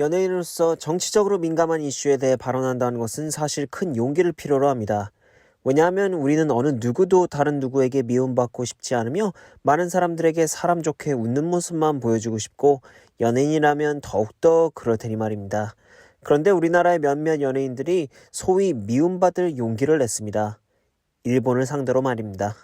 연예인으로서 정치적으로 민감한 이슈에 대해 발언한다는 것은 사실 큰 용기를 필요로 합니다. 왜냐하면 우리는 어느 누구도 다른 누구에게 미움받고 싶지 않으며 많은 사람들에게 사람 좋게 웃는 모습만 보여주고 싶고 연예인이라면 더욱더 그럴 테니 말입니다. 그런데 우리나라의 몇몇 연예인들이 소위 미움받을 용기를 냈습니다. 일본을 상대로 말입니다.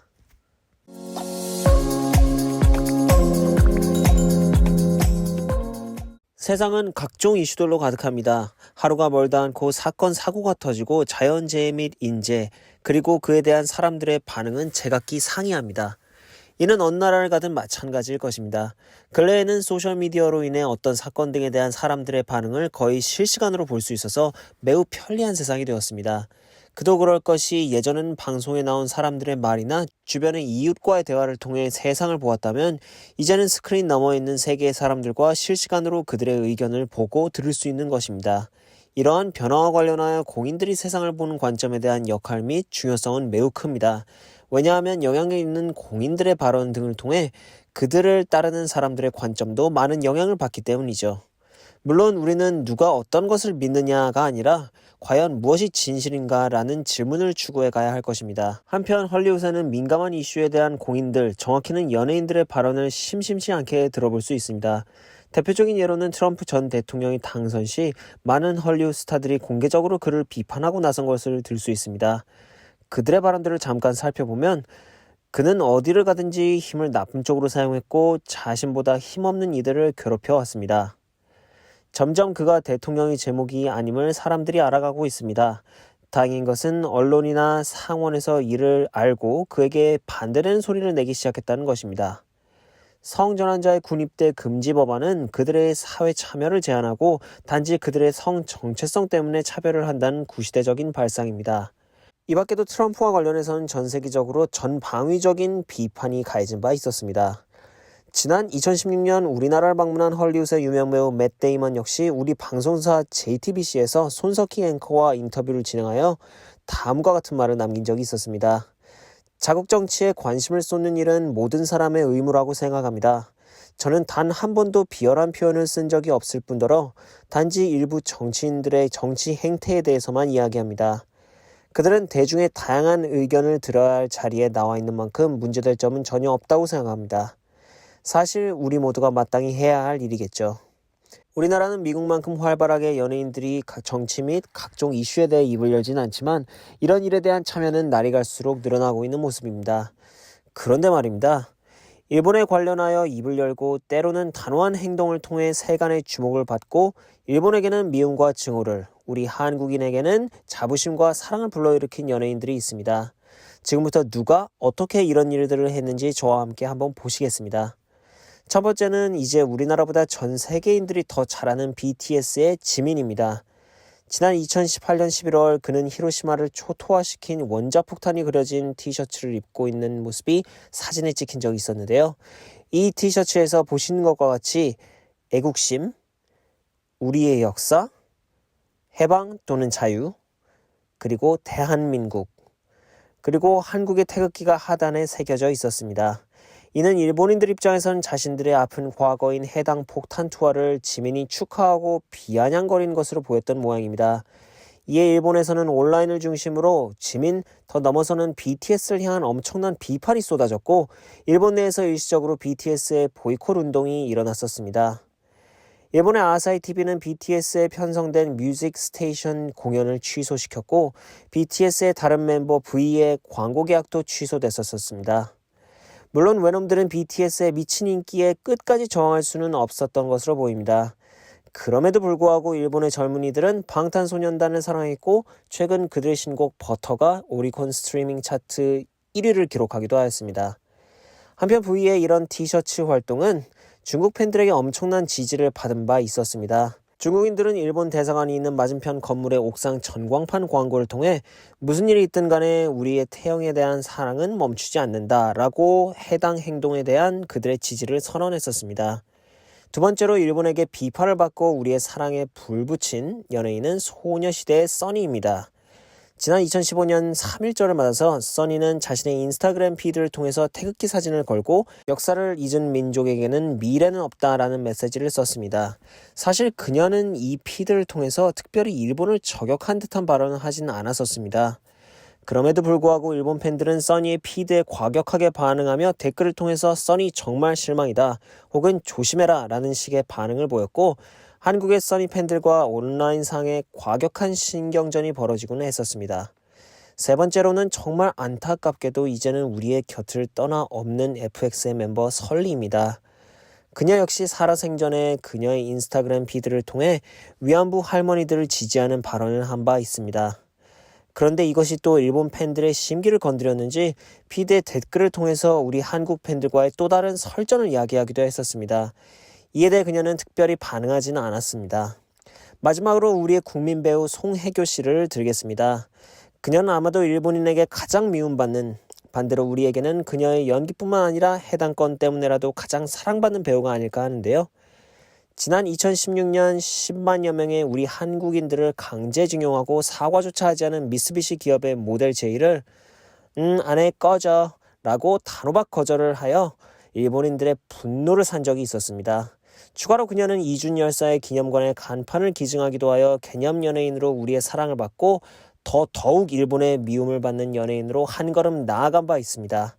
세상은 각종 이슈들로 가득합니다. 하루가 멀다 않고 사건, 사고가 터지고 자연재해 및 인재, 그리고 그에 대한 사람들의 반응은 제각기 상이합니다. 이는 어느 나라를 가든 마찬가지일 것입니다. 근래에는 소셜미디어로 인해 어떤 사건 등에 대한 사람들의 반응을 거의 실시간으로 볼 수 있어서 매우 편리한 세상이 되었습니다. 그도 그럴 것이 예전은 방송에 나온 사람들의 말이나 주변의 이웃과의 대화를 통해 세상을 보았다면 이제는 스크린 너머에 있는 세계의 사람들과 실시간으로 그들의 의견을 보고 들을 수 있는 것입니다. 이러한 변화와 관련하여 공인들이 세상을 보는 관점에 대한 역할 및 중요성은 매우 큽니다. 왜냐하면 영향력 있는 공인들의 발언 등을 통해 그들을 따르는 사람들의 관점도 많은 영향을 받기 때문이죠. 물론 우리는 누가 어떤 것을 믿느냐가 아니라 과연 무엇이 진실인가라는 질문을 추구해 가야 할 것입니다. 한편 헐리우드에는 민감한 이슈에 대한 공인들, 정확히는 연예인들의 발언을 심심치 않게 들어볼 수 있습니다. 대표적인 예로는 트럼프 전 대통령이 당선 시 많은 헐리우드 스타들이 공개적으로 그를 비판하고 나선 것을 들 수 있습니다. 그들의 발언들을 잠깐 살펴보면 그는 어디를 가든지 힘을 나쁜 쪽으로 사용했고 자신보다 힘없는 이들을 괴롭혀 왔습니다. 점점 그가 대통령의 제목이 아님을 사람들이 알아가고 있습니다. 다행인 것은 언론이나 상원에서 이를 알고 그에게 반대되는 소리를 내기 시작했다는 것입니다. 성전환자의 군입대 금지 법안은 그들의 사회 참여를 제한하고 단지 그들의 성 정체성 때문에 차별을 한다는 구시대적인 발상입니다. 이 밖에도 트럼프와 관련해서는 전 세계적으로 전방위적인 비판이 가해진 바 있었습니다. 지난 2016년 우리나라를 방문한 헐리우드의 유명 배우 맷 데이먼 역시 우리 방송사 JTBC에서 손석희 앵커와 인터뷰를 진행하여 다음과 같은 말을 남긴 적이 있었습니다. 자국 정치에 관심을 쏟는 일은 모든 사람의 의무라고 생각합니다. 저는 단 한 번도 비열한 표현을 쓴 적이 없을 뿐더러 단지 일부 정치인들의 정치 행태에 대해서만 이야기합니다. 그들은 대중의 다양한 의견을 들어야 할 자리에 나와 있는 만큼 문제될 점은 전혀 없다고 생각합니다. 사실 우리 모두가 마땅히 해야 할 일이겠죠. 우리나라는 미국만큼 활발하게 연예인들이 정치 및 각종 이슈에 대해 입을 열진 않지만 이런 일에 대한 참여는 날이 갈수록 늘어나고 있는 모습입니다. 그런데 말입니다. 일본에 관련하여 입을 열고 때로는 단호한 행동을 통해 세간의 주목을 받고 일본에게는 미움과 증오를 우리 한국인에게는 자부심과 사랑을 불러일으킨 연예인들이 있습니다. 지금부터 누가 어떻게 이런 일들을 했는지 저와 함께 한번 보시겠습니다. 첫 번째는 이제 우리나라보다 전 세계인들이 더 잘 아는 BTS의 지민입니다. 지난 2018년 11월 그는 히로시마를 초토화시킨 원자폭탄이 그려진 티셔츠를 입고 있는 모습이 사진에 찍힌 적이 있었는데요. 이 티셔츠에서 보시는 것과 같이 애국심, 우리의 역사, 해방 또는 자유, 그리고 대한민국, 그리고 한국의 태극기가 하단에 새겨져 있었습니다. 이는 일본인들 입장에선 자신들의 아픈 과거인 해당 폭탄 투하를 지민이 축하하고 비아냥거린 것으로 보였던 모양입니다. 이에 일본에서는 온라인을 중심으로 지민 더 넘어서는 BTS를 향한 엄청난 비판이 쏟아졌고 일본 내에서 일시적으로 BTS의 보이콧 운동이 일어났었습니다. 일본의 아사히 TV는 BTS에 편성된 뮤직 스테이션 공연을 취소시켰고 BTS의 다른 멤버 V의 광고 계약도 취소됐었습니다. 물론 외놈들은 BTS의 미친 인기에 끝까지 저항할 수는 없었던 것으로 보입니다. 그럼에도 불구하고 일본의 젊은이들은 방탄소년단을 사랑했고 최근 그들의 신곡 버터가 오리콘 스트리밍 차트 1위를 기록하기도 하였습니다. 한편 V의 이런 티셔츠 활동은 중국 팬들에게 엄청난 지지를 받은 바 있었습니다. 중국인들은 일본 대사관이 있는 맞은편 건물의 옥상 전광판 광고를 통해 무슨 일이 있든 간에 우리의 태영에 대한 사랑은 멈추지 않는다라고 해당 행동에 대한 그들의 지지를 선언했었습니다. 두 번째로 일본에게 비판을 받고 우리의 사랑에 불 붙인 연예인은 소녀시대의 써니입니다. 지난 2015년 3일절을 맞아서 써니는 자신의 인스타그램 피드를 통해서 태극기 사진을 걸고 역사를 잊은 민족에게는 미래는 없다라는 메시지를 썼습니다. 사실 그녀는 이 피드를 통해서 특별히 일본을 저격한 듯한 발언을 하진 않았었습니다. 그럼에도 불구하고 일본 팬들은 써니의 피드에 과격하게 반응하며 댓글을 통해서 써니 정말 실망이다 혹은 조심해라 라는 식의 반응을 보였고 한국의 써니 팬들과 온라인상의 과격한 신경전이 벌어지곤 했었습니다. 세 번째로는 정말 안타깝게도 이제는 우리의 곁을 떠나 없는 FX의 멤버 설리입니다. 그녀 역시 살아생전에 그녀의 인스타그램 피드를 통해 위안부 할머니들을 지지하는 발언을 한 바 있습니다. 그런데 이것이 또 일본 팬들의 심기를 건드렸는지 피드의 댓글을 통해서 우리 한국 팬들과의 또 다른 설전을 이야기하기도 했었습니다. 이에 대해 그녀는 특별히 반응하지는 않았습니다. 마지막으로 우리의 국민 배우 송혜교 씨를 들겠습니다. 그녀는 아마도 일본인에게 가장 미움받는 반대로 우리에게는 그녀의 연기뿐만 아니라 해당 건 때문에라도 가장 사랑받는 배우가 아닐까 하는데요. 지난 2016년 10만여 명의 우리 한국인들을 강제징용하고 사과조차 하지 않은 미쓰비시 기업의 모델 제이를 음 안에 꺼져 라고 단호박 거절을 하여 일본인들의 분노를 산 적이 있었습니다. 추가로 그녀는 이준 열사의 기념관에 간판을 기증하기도 하여 개념 연예인으로 우리의 사랑을 받고 더 더욱 일본의 미움을 받는 연예인으로 한 걸음 나아간 바 있습니다.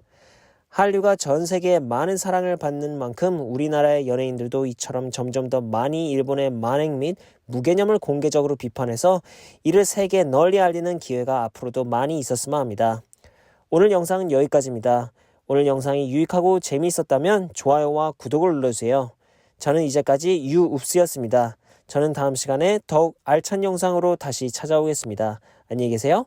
한류가 전 세계에 많은 사랑을 받는 만큼 우리나라의 연예인들도 이처럼 점점 더 많이 일본의 만행 및 무개념을 공개적으로 비판해서 이를 세계에 널리 알리는 기회가 앞으로도 많이 있었으면 합니다. 오늘 영상은 여기까지입니다. 오늘 영상이 유익하고 재미있었다면 좋아요와 구독을 눌러주세요. 저는 이제까지 유읍스였습니다. 저는 다음 시간에 더욱 알찬 영상으로 다시 찾아오겠습니다. 안녕히 계세요.